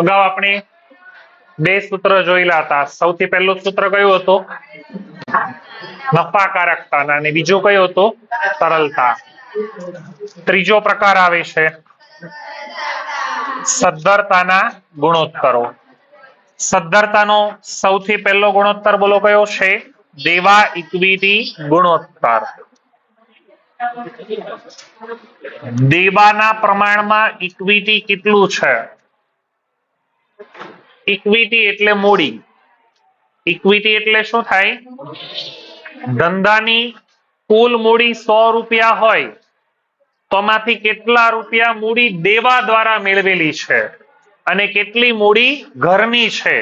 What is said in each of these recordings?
અગાઉ આપણે બે સૂત્ર જોયેલા હતા. સૌથી પહેલું સૂત્ર કયું હતું? નફાકારકતા અને બીજો કયો હતો? તરલતા ત્રીજો પ્રકાર આવે છે સદ્ધરતાના ગુણોત્તરો. સદ્ધરતાનો સૌથી પહેલો ગુણોત્તર બોલો કયો છે? દેવા ઇક્વિટી ગુણોત્તર. દેવાના પ્રમાણમાં ઇક્વિટી કેટલું છે? ઇક્વિટી એટલે મૂડી. ઇક્વિટી એટલે શું થાય? ધંધાની કુલ મૂડી સો રૂપિયા હોય તો કેટલા રૂપિયા મૂડી દેવા દ્વારા મેળવેલી છે અને કેટલી મૂડી ઘરની છે,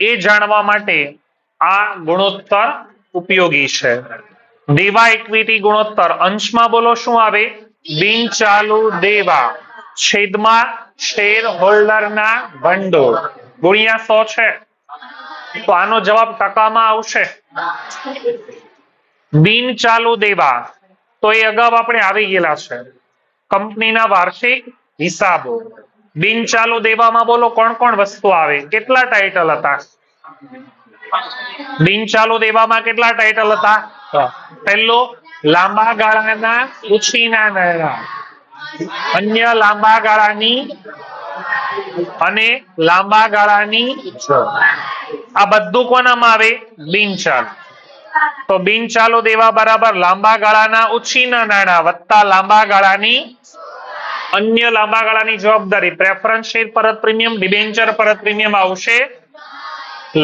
એ જાણવા માટે આ ગુણોત્તર ઉપયોગી છે. દેવા ઇક્વિટી ગુણોત્તર. અંશમાં બોલો શું આવે? બિન ચાલુ દેવા. છેદમાં શેર હોલ્ડરના ભંડોળ. ગુણ્યા સો છે. તો આનો જવાબ ટકામાં આવશે. બિન ચાલુ દેવા. તો એ અગાઉ આપણે આવી ગયેલા છે. કંપનીના વાર્ષિક હિસાબો. બિન ચાલુ દેવામાં બોલો કોણ કોણ વસ્તુ આવે? કેટલા ટાઇટલ હતા? બિન ચાલુ દેવામાં કેટલા ટાઇટલ હતા? પહેલો, લાંબા ગાળાના, ઉછીના નાણાં અન્ય લાંબા ગાળાની અને લાંબા ગાળાની આ બધું કોનામાં આવે? બિનચાલ તો બિનચાલુ દેવા બરાબર લાંબા ગાળાના ઉછીના નાણાં વત્તા લાંબા ગાળાની અન્ય લાંબા ગાળાની જવાબદારી. પ્રેફરન્સ શેર પરત પ્રીમિયમ ડિબેન્ચર પરત પ્રીમિયમ આવશે.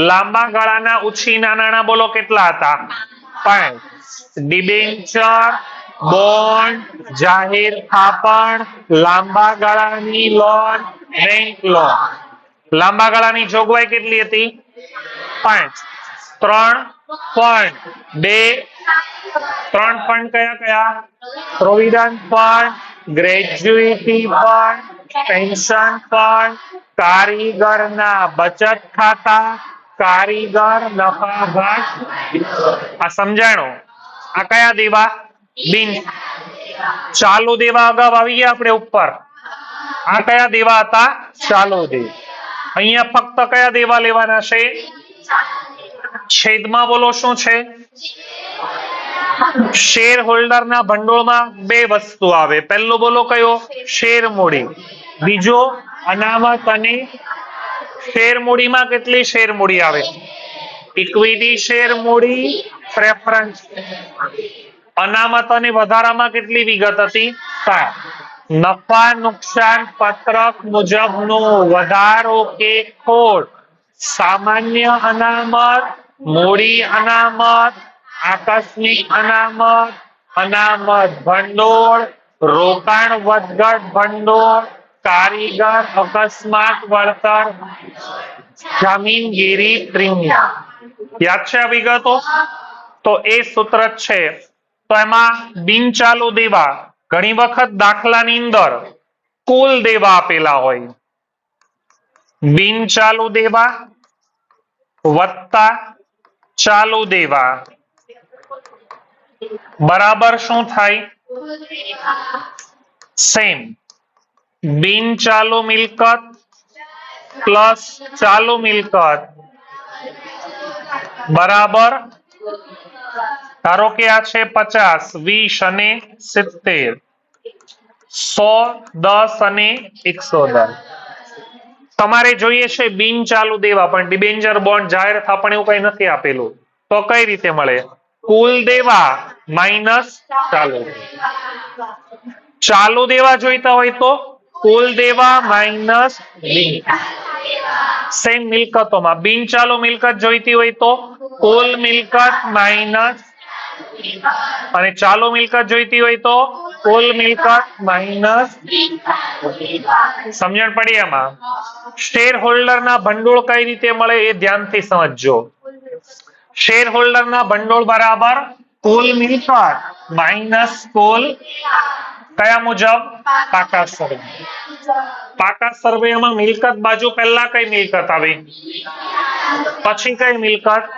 લાંબા ગાળાના ઉછીના નાણાં બોલો કેટલા હતા? પાંચ. ડિબેન્ચર બોન્ડ જાહેર થાપણ, લાંબા ગાળાની લોન બેંક લોન. લાંબા ગાળાની જોગવાઈ કેટલી હતી? પાંચ. ત્રણ ફંડ બે. ત્રણ ફંડ કયા કયા? Provident fund gratuity fund pension fund કારીગરના બચત ખાતા, કારીગર નફાભાગ આ સમજાણો. આ કયા દેવા? બિન ચાલુ દેવા અગાઉ આવી ગયા આપણે ઉપર. આ કયા દેવા હતા? ચાલુ દેવ અહીંયા ફક્ત કયા દેવા લેવાના છે? છેદમાં બોલો શું છે? શેર હોલ્ડર ના ભંડોળમાં બે વસ્તુ આવે. પહેલો બોલો કયો? શેર મૂડી. બીજો, અનામત અને શેર મૂડીમાં કેટલી શેર મૂડી આવે? ઇક્વિટી શેર મૂડી, પ્રેફરન્સ. અનામત અને વધારામાં કેટલી વિગત હતી? સાત. નફા નુકસાન પત્રક મુજબનો વધારો કે ખોટ? સામાન્ય અનામત, મૂડી અનામત, આકસ્મિક અનામત અનામત ભંડોળ, રોકાણ વધઘટ ભંડોળ, કારીગર અકસ્માત વળતર, જમીનગીરી પ્રીમિયમ. યાદ છે વિગતો? તો એ સૂત્ર છે. તો એમાં બિનચાલુ દેવા ઘણી વખત દાખલાની અંદર કુલ દેવા આપેલા હોય. બિનચાલુ દેવા, વત્તા ચાલુ દેવા. બરાબર શું થાય? સેમ. બિન ચાલુ મિલકત પ્લસ ચાલુ મિલકત. બરાબર? ધારો કે આ છે પચાસ, વીસ અને સિત્તેર. સો, દસ અને એકસો દસ તમારે જોઈએ છે બિન ચાલુ દેવા, પણ ડિબેન્ચર બોન્ડ જાહેર થાપણ એવું કઈ નથી આપેલું. તો કઈ રીતે મળે? કુલ દેવા માઇનસ ચાલુ. ચાલુ દેવા જોઈતા હોય તો કુલ દેવા માઇનસ સેમ મિલકતોમાં. બિન ચાલુ મિલકત જોઈતી હોય તો કુલ મિલકત માઇનસ અને ચાલુ મિલકત જોઈતી હોય તો કુલ મિલકત માઇનસ સમજણ પડી એમાં શેર હોલ્ડરના ભંડોળ કઈ રીતે મળે એ ધ્યાનથી સમજજો. શેર હોલ્ડરના ભંડોળ બરાબર કુલ મિલકત માઇનસ કુલ કયા મુજબ? પાકા સર્વે પાકા સર્વેમાં મિલકત બાજુ પહેલા કઈ મિલકત આવી? પછી કઈ મિલકત?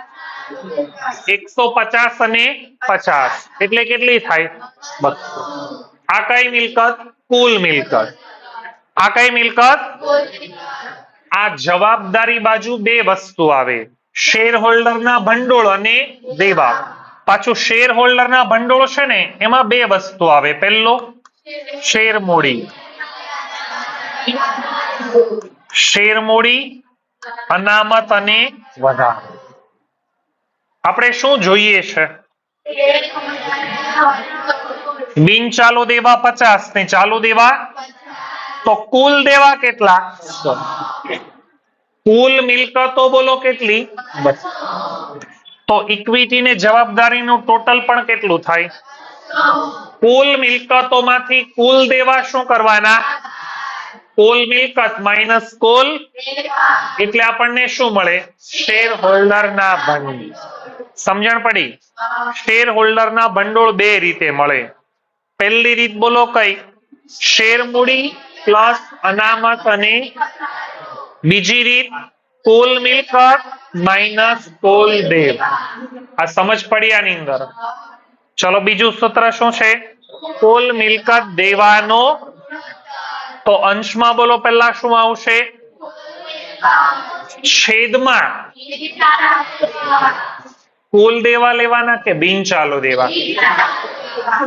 જવાબદારી બાજુ બે વસ્તુ આવે. શેર હોલ્ડરના ભંડોળ અને દેવા. પાછું શેર હોલ્ડરના ભંડોળ છે ને, એમાં બે વસ્તુ આવે. પહેલો, શેર મૂડી. શેર મૂડી, અનામત અને વધારો. આપણે શું જોઈએ છે? બિન ચાલુ દેવા પચાસ ને ચાલુ દેવા તો કુલ દેવા કેટલા? કુલ મિલકતો બોલો કેટલી? તો ઇક્વિટી ને જવાબદારીનું ટોટલ પણ કેટલું થાય? કુલ મિલકતોમાંથી કુલ દેવા શું કરવાના? કુલ મિલકત માઇનસ કુલ. એટલે આપણને શું મળે? શેર હોલ્ડર ના ભંડોળ સમજણ પડી? શેર હોલ્ડરના ભંડોળ બે રીતે મળે. પહેલી રીત બોલો કઈ? શેર મૂડી પ્લસ અનામત અને બીજી રીત કોલ મિલકત માઇનસ કોલ દેવ આ સમજ પડી આની અંદર. ચલો બીજું સૂત્ર શું છે? કોલ મિલકત દેવાનો. તો અંશમાં બોલો પહેલા શું આવશે? છેદમાં. કુલ દેવા લેવાના કે બિન ચાલુ દેવા?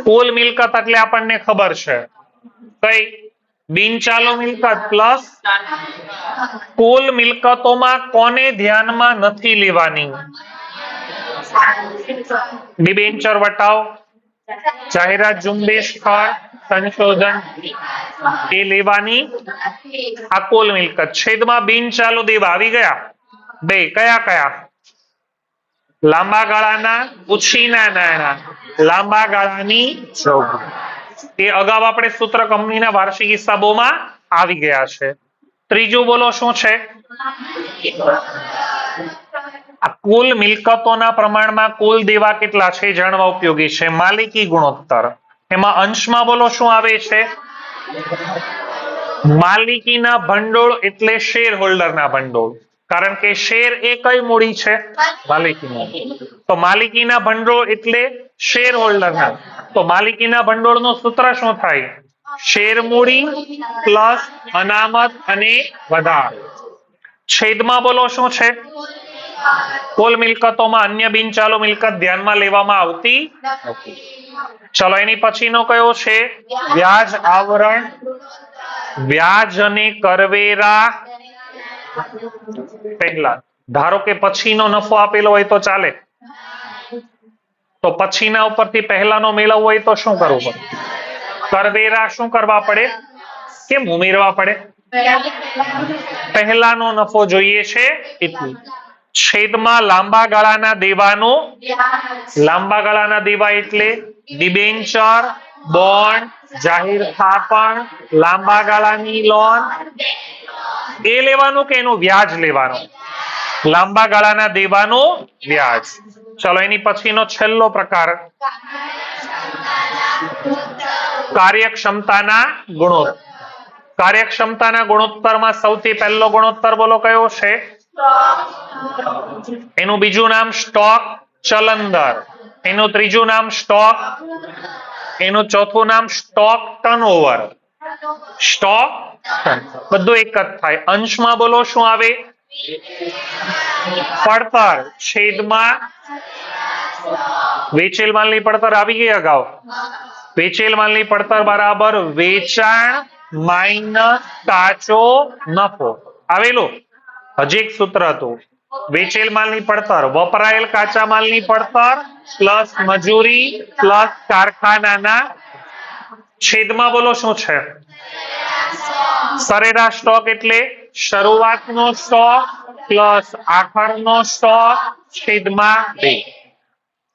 કુલ મિલકત એટલે આપણને ખબર છે. કઈ? બિન ચાલુ મિલકત પ્લસ કુલ મિલકતોમાં કોને ધ્યાનમાં નથી લેવાની? ડિબેન્ચર વટાવ, જાહેરાત ઝુંબેશ ખર્ચ સંશોધન, એ લેવાની આ કુલ મિલકત. છેદમાં બિન ચાલુ દેવા. આવી ગયા? બે. કયા કયા? લાંબા ગાળાના, ઉછીના નાણાં. લાંબા ગાળાની એ અગાઉ આપણે સૂત્ર કંપનીના વાર્ષિક હિસાબોમાં આવી ગયા છે. ત્રીજું બોલો શું છે? કુલ મિલકતોના પ્રમાણમાં કુલ દેવા કેટલા છે? જાણવા ઉપયોગી છે. માલિકી ગુણોત્તર. એમાં અંશમાં બોલો શું આવે છે? માલિકીના ભંડોળ એટલે શેર હોલ્ડરના ભંડોળ. કારણ કે શેર એ કઈ મૂડી છે માલિકીના. તો માલિકીના ભંડોળ એટલે શેર હોલ્ડરના. તો માલિકીના ભંડોળનું સૂત્ર શું થાય? શેર મૂડી પ્લસ અનામત અને વધાર. છેદમાં બોલો શું છે? કુલ મિલકતોમાં અન્ય બિન ચાલુ મિલકત ધ્યાનમાં લેવામાં આવતી નથી. ચલો એની પછીનો કયો છે? વ્યાજ આવરણ. વ્યાજ અને કરવેરા પહેલા. ધારો કે પછીનો નફો આપેલો હોય તો ચાલે. તો પછીના ઉપરથી પહેલાનો મેળવવો હોય તો શું કરવું પડે? કરવેરા શું કરવા પડે? કેમ ઉમેરવા પડે? પહેલાનો નફો જોઈએ છે એટલું. છેદમાં લાંબા ગાળાના દેવાનો લાંબા ગાળાના દેવા એટલે ડિબેન્ચર, બોન્ડ, જાહેર થાપણ, લાંબા ગાળાની લોન એ લેવાનું કે એનું વ્યાજ લેવાનું? લાંબા ગાળાના દેવાનું વ્યાજ. ચલો, એની પછીનો છેલ્લો પ્રકાર. કાર્યક્ષમતાના ગુણોત્તર. કાર્યક્ષમતાના ગુણોત્તરમાં સૌથી પહેલો ગુણોત્તર બોલો, કયો છે? એનું બીજું નામ સ્ટોક ચલન દર એનું ત્રીજું નામ સ્ટોક, એનું ચોથું નામ સ્ટોક ટર્નઓવર. સ્ટોક બધું એક જ થાય. અંશમાં બોલો શું આવે? પડતર. છેદમાં વેચેલ માલની પડતર આવી ગઈ અગાઉ. વેચેલ માલની પડતર બરાબર. વેચાણ માઇનસ કાચો નફો. આવેલું? હજી એક સૂત્ર હતું. વેચેલ માલની પડતર. વપરાયેલ કાચા માલની પડતર. પ્લસ મજૂરી પ્લસ કારખાનાના છેદમાં બોલો શું છે? સરેરાશ સ્ટોક એટલે શરૂઆતનો સ્ટોક પ્લસ આખરનો સ્ટોક છેદમાં બે.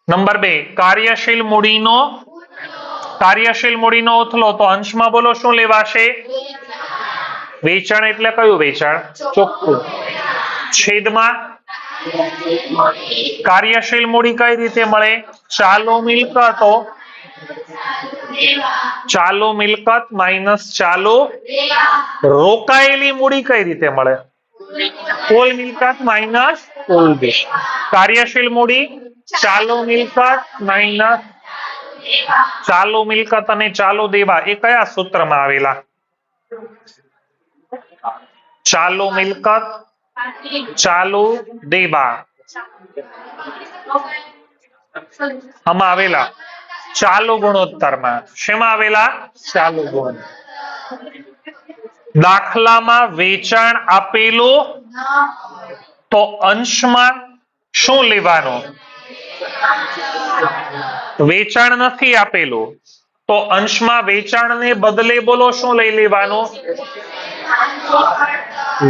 નંબર બે, કાર્યશીલ મૂડીનો કાર્યશીલ મૂડીનો ઉથલો તો અંશમાં બોલો શું લેવાશે? વેચાણ એટલે કયું વેચાણ? ચોખ્ખું. છેદમાં કાર્યશીલ મૂડી કઈ રીતે મળે? ચાલુ મિલકતો ચાલુ મિલકત માઇનસ ચાલુ. રોકાયેલી મૂડી કઈ રીતે મળે? કુલ મિલકત માઇનસ કુલ કાર્યશીલ મૂડી, ચાલુ મિલકત માઇનસ ચાલુ મિલકત અને ચાલુ દેવા એ કયા સૂત્રમાં આવેલા? ચાલુ મિલકત, ચાલુ દેવા. આમાં આવેલા. ચાલુ ગુણોત્તરમાં. શેમાં આવેલા? ચાલુ ગુણ. દાખલામાં વેચાણ આપેલું તો અંશમાં શું લેવાનું? વેચાણ નથી આપેલું. તો અંશમાં વેચાણને બદલે બોલો શું લઈ લેવાનું?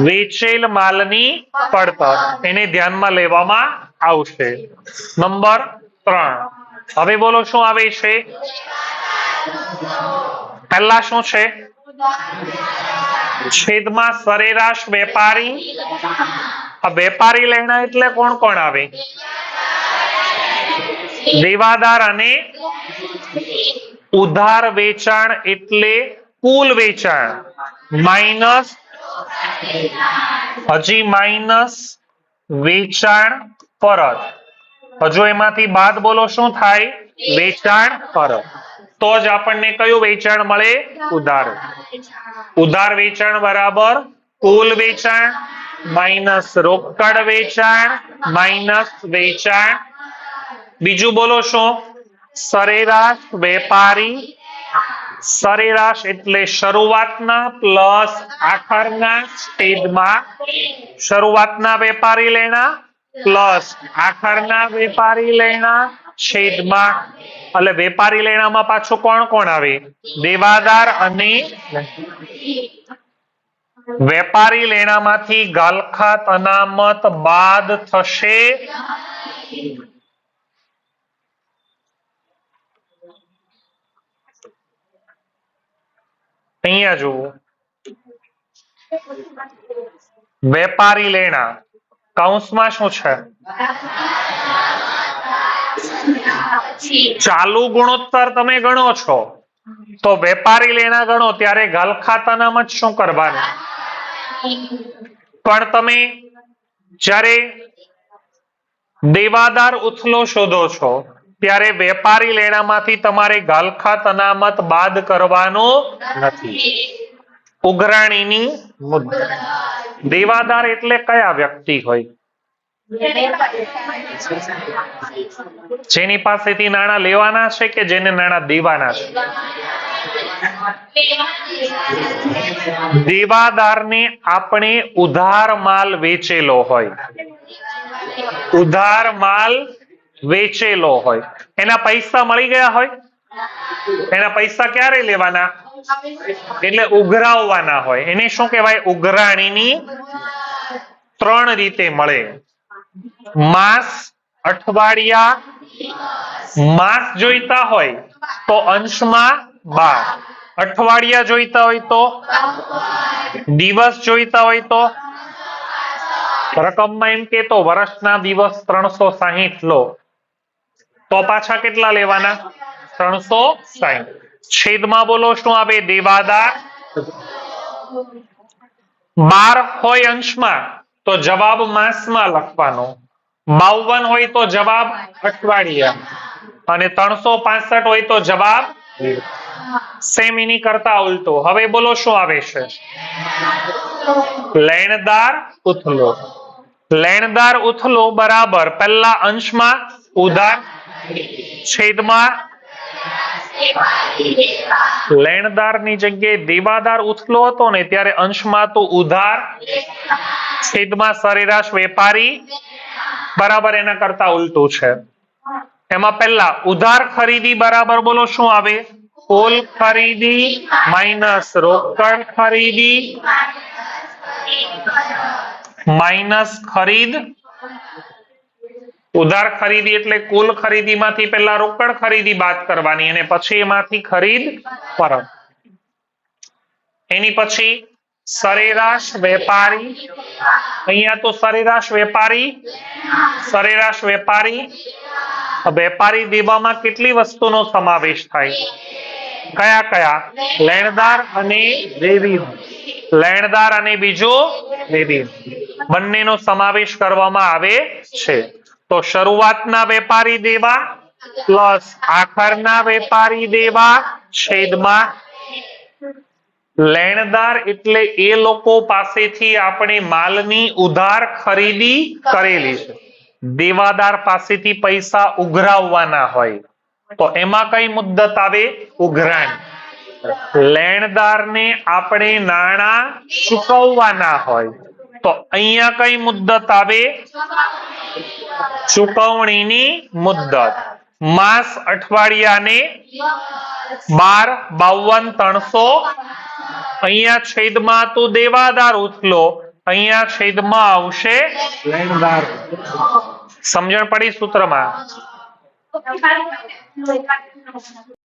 વેચેલ માલની પડતર. એને ધ્યાનમાં લેવામાં આવશે. નંબર ત્રણ. હવે બોલો શું આવે છે? પહેલા શું છે? છેદમાં સરેરાશ વેપારી. આ વેપારી લેણા એટલે કોણ કોણ આવે? દેવાદાર અને ઉધાર વેચાણ એટલે કુલ વેચાણ. માઇનસ, હજી માઇનસ વેચાણ પરત. હજુ એમાંથી બાદ બોલો, શું થાય? વેચાણ પરત તો જ આપણને કયું વેચાણ મળે? ઉધાર. ઉધાર વેચાણ બરાબર કુલ વેચાણ, માઇનસ રોકડ વેચાણ, માઇનસ વેચાણ. બીજું બોલો શું? સરેરાશ વેપારી. સરેરાશ એટલે શરૂઆતના પ્લસ આખરના સ્ટેજમાં. શરૂઆતના વેપારી લેણા પ્લસ આખડના વેપારી લેણા છેદમાં. એટલે વેપારી લેણામાં પાછું કોણ કોણ આવે? દેવાદાર અને વેપારી લેણામાંથી ગાલખાત અનામત બાદ થશે. અહીંયા જુઓ. વેપારી લેણા કૌંસમાં શું છે? ચાલુ ગુણોત્તર તમે ગણો છો. તો વેપારી લેણા ગણો, ત્યારે ગાલખાતાનામાં જ શું કરવાનું? પણ તમે જ્યારે દેવાદાર ઉથલો શોધો છો, ત્યારે વેપારી લેણામાંથી તમારે ગાલખાત અનામત બાદ કરવાનો નથી. ઉઘરાણીની દેવાદાર એટલે કયા વ્યક્તિ હોય? જેની પાસેથી નાણાં લેવાના છે કે જેને નાણાં દેવાના છે? દેવાદારને આપણે ઉધાર માલ વેચેલો હોય. ઉધાર માલ વેચેલો હોય. એના પૈસા મળી ગયા હોય? એના પૈસા ક્યારે લેવાના? એટલે ઉઘરાવવાના હોય. એને શું કહેવાય? ઉઘરાણીની ત્રણ રીતે મળે. માસ, અઠવાડિયા, માસ જોઈતા હોય તો અંશમાં બાર. અઠવાડિયા જોઈતા હોય તો દિવસ જોઈતા હોય તો રકમમાં એમ કે તો વર્ષના દિવસ ત્રણસો સાહીઠ લો. તો પાછા કેટલા લેવાના? ત્રણસો સાહીઠ. છેદમાં બોલો, શું આવે દેવાદાર બાર હોય અંશમાં, તો જવાબ માસમાં લખવાનો. બાવન હોય તો જવાબ અઠવાડિયા. અને ત્રણસો પાસઠ હોય તો જવાબ સેમ એની કરતા ઉલટો. હવે બોલો, શું આવે છે? લેણદાર ઉથલો. લેણદાર ઉથલો બરાબર. પહેલા અંશમાં ઉધાર, છેદમાં લેણદારની જગ્યાએ દેવાદાર ઉથલો હતો ને ત્યારે અંશમાં તો ઉધાર છેદમાં સરેરાશ વેપારી, બરાબર એના કરતા ઉલટું છે. એમાં પહેલા ઉધાર ખરીદી બરાબર બોલો શું આવે? કુલ ખરીદી, માઇનસ રોકડ ખરીદી, માઇનસ ખરીદ ઉધાર ખરીદી એટલે કુલ ખરીદીમાંથી પહેલા રોકડ ખરીદી બાદ કરવાની અને પછી એમાંથી ખરીદ પરત. એની પછી સરેરાશ વેપારી, અહીંયા તો સરેરાશ વેપારી સરેરાશ વેપારી વેપારી દેવામાં કેટલી વસ્તુનો સમાવેશ થાય? કયા કયા? લેણદાર અને દેવી લેણદાર અને બીજો દેવી બંનેનો સમાવેશ કરવામાં આવે છે. તો શરૂઆતના વેપારી દેવા પ્લસ આખરના વેપારી દેવા છેદમાં લેણદાર એટલે એ લોકો પાસેથી આપણે માલની ઉધાર ખરીદી કરેલી છે. દેવાદાર પાસેથી પૈસા ઉઘરાવવાના હોય તો એમાં કઈ મુદ્દત આવે? ઉઘરાણ. લેણદારને આપણે નાણાં ચૂકવવાના હોય તો અહીંયા કઈ મુદ્દત આવે? ચુકવણીની મુદ્દત. માસ અઠવાડિયાને બાર બાવન ત્રણસો. અહીંયા છેદમાં તું દેવાદાર ઉથલો. અહીંયા છેદમાં આવશે સમજણ પડી સૂત્રમાં.